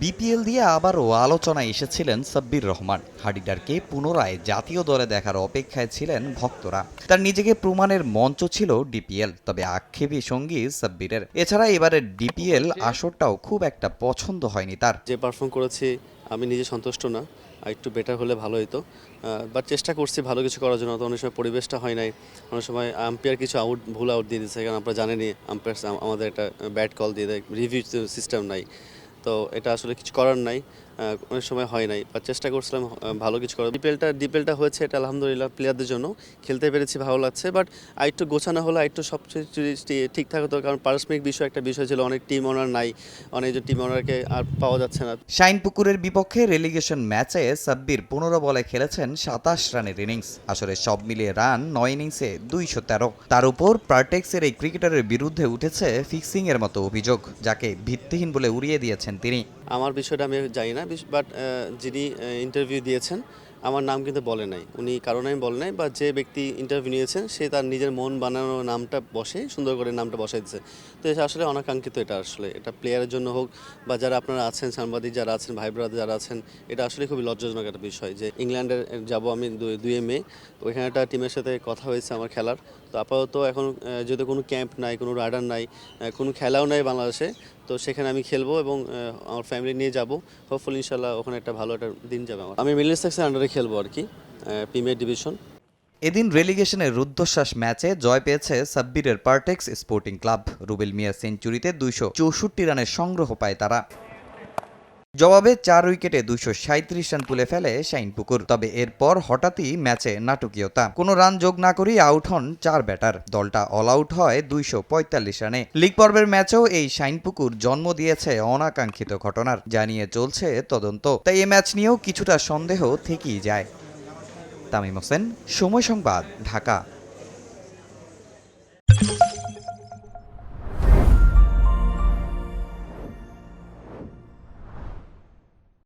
BPL দিয়ে আবারও আলোচনায় এসেছিলেন সাব্বির রহমান। হাডিডারকে পুনরায় জাতীয় দলে দেখার অপেক্ষায় ছিলেন ভক্তরা। তার নিজেকে প্রমাণের মঞ্চ ছিল ডিপিএল, তবে আক্ষেপী সঙ্গী সাব্বিরের। এছাড়া এবারের ডিপিএল আসরটাও খুব একটা পছন্দ হয়নি তার। যে পারফর্ম করেছি, আমি নিজে সন্তুষ্ট না। একটু বেটার হলে ভালো হতো বাট চেষ্টা করছি ভালো কিছু করার জন্য। তো অনেক সময় পরিবেশটা হয় নাই। অনেক সময় আম্পায়ার কিছু আউট ভুল আউট দিয়ে দিচ্ছে কারণ আপনারা জানেনই আম্পায়ার আমাদের একটা ব্যাট কল দিয়ে দেয়। রিভিউ সিস্টেম নাই। তো এটা আসলে কিছু করার নাই। অনেক সময় হয় নাই বা চেষ্টা করছিলাম ভালো কিছু করার। ডিপেলটা ডিপেলটা হয়েছে, এটা আলহামদুলিল্লাহ প্লেয়ারদের জন্য। খেলতে পেরেছি, ভালো লাগছে বাট আরেকটু গোছানো হলে, আরেকটু সব ঠিকঠাক হতো, কারণ পারস্পরিক বিষয় একটা বিষয় ছিল, অনেক টিম ওনার নাই অনেক টিম ওনারকে আর পাওয়া যাচ্ছে না। শাইনপুকুরের বিপক্ষে রেলিগেশন ম্যাচে সাব্বির পনেরো বলে খেলেছেন সাতাশ রানের ইনিংস আসলে সব মিলিয়ে রান নয় ইনিংসে দুইশো তেরো। তার উপর পার্টেক্সের এই ক্রিকেটারের বিরুদ্ধে উঠেছে ফিক্সিং এর মতো অভিযোগ, যাকে ভিত্তিহীন বলে উড়িয়ে দিয়েছেন তিনি। আমার বিষয়টা আমি জানি না বাট যিনি ইন্টারভিউ দিয়েছেন আমার নাম কিন্তু বলে নাই। উনি কারণে আমি বলে নাই, বা যে ব্যক্তি ইন্টারভিউ নিয়েছেন, সে তার নিজের মন বানানো নামটা বসে, সুন্দর করে নামটা বসাই দিচ্ছে তো এটা আসলে অনাকাঙ্ক্ষিত এটা আসলে। এটা প্লেয়ারের জন্য হোক, বা যারা আপনারা আছেন, সাংবাদিক যারা আছেন, ভাই ব্রাদার যারা আছেন, এটা আসলে খুবই লজ্জাজনক একটা বিষয় যে ইংল্যান্ডের, যাব আমি দুই মে, ওইখানে একটা টিমের সাথে কথা হয়েছে আমার খেলার। তো আপাতত এখন যেহেতু কোনো ক্যাম্প নাই, কোনো রাডার নাই কোনো খেলাও নাই বাংলাদেশে, তো সেখানে আমি খেলব এবং আমার ফ্যামিলি নিয়ে যাব। হোপফুল ইনশাল্লাহ ওখানে একটা ভালো একটা দিন যাবে আমার। আমি মিডল সেক্সের আন্ডারে খেলব আর কি প্রিমিয়ার ডিভিশন। এদিন রেলিগেশনের রুদ্ধশ্বাস ম্যাচে জয় পেয়েছে সাব্বিরের Partex sporting club. Rubel Mia সেঞ্চুরিতে দুইশো চৌষট্টি রানের সংগ্রহ পায় তারা। জবাবে চার উইকেটে দুশো সাঁত্রিশ রান তুলে ফেলে শাইনপুকুর তবে এরপর হঠাৎই ম্যাচে নাটকীয়তা। কোনো রান যোগ না করেই আউট হন চার ব্যাটার। দলটা অল আউট হয় দুইশো পঁয়তাল্লিশ রানে। লিগ পর্বের ম্যাচেও এই শাইনপুকুর জন্ম দিয়েছে অনাকাঙ্ক্ষিত ঘটনার জানিয়ে চলছে তদন্ত। তাই এ ম্যাচ নিয়েও কিছুটা সন্দেহ থেকেই যায়। তামিম হোসেন, সময় সংবাদ, ঢাকা।